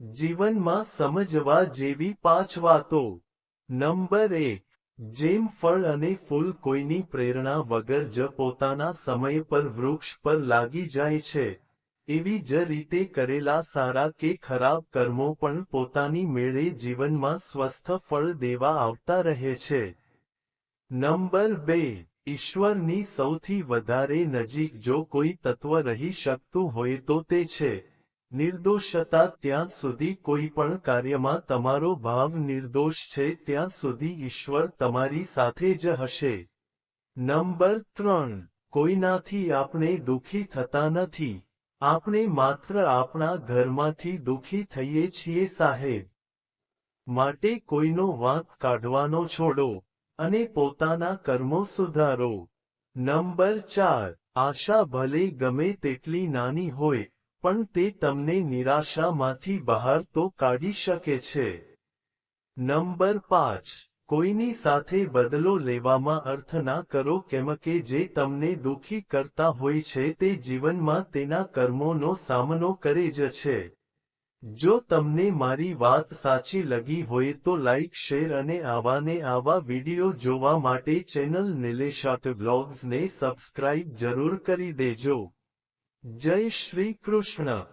જીવનમાં સમજવા જેવી પાંચ વાતો. નંબર એક, જેમ ફળ અને ફૂલ કોઈની પ્રેરણા વગર જ પોતાના સમય પર વૃક્ષ પર લાગી જાય છે. એવી જ રીતે કરેલા સારા કે ખરાબ કર્મો પણ પોતાની મેળે જીવનમાં સ્વસ્થ ફળ દેવા આવતા રહે છે. નંબર બે, ઈશ્વરની સૌથી વધારે નજીક જો કોઈ તત્વ રહી શકતું હોય તો તે છે. નિર્દોષતા ત્યાં સુધી કોઈ પણ કાર્યમાં તમારો ભાવ નિર્દોષ છે, ત્યાં સુધી ઈશ્વર તમારી સાથે જ હશે. નંબર ત્રણ, કોઈનાથી આપણે દુઃખી થતા નથી. આપણે માત્ર આપણા ઘરમાંથી દુઃખી થઈએ છીએ, સાહેબ. માટે કોઈનો વાંક કાઢવાનો છોડો અને પોતાના કર્મો સુધારો. નંબર ચાર, આશા ભલે ગમે તેટલી નાની હોય પણ તે તમને નિરાશામાંથી બહાર તો કાઢી શકે છે. નંબર પાંચ. કોઈની સાથે બદલો લેવામાં અર્થ ના કરો કેમ કે જે તમને દુઃખી કરતા હોય છે તે જીવનમાં તેના કર્મોનો સામનો કરે જ છે. જો તમને મારી વાત સાચી લગી હોય તો લાઇક શેર અને આવાને આવા વીડિયો જોવા માટે ચેનલ નિલેશાટ બ્લોગ્સને સબસ્ક્રાઇબ જરૂર કરી દેજો. જય શ્રી કૃષ્ણ.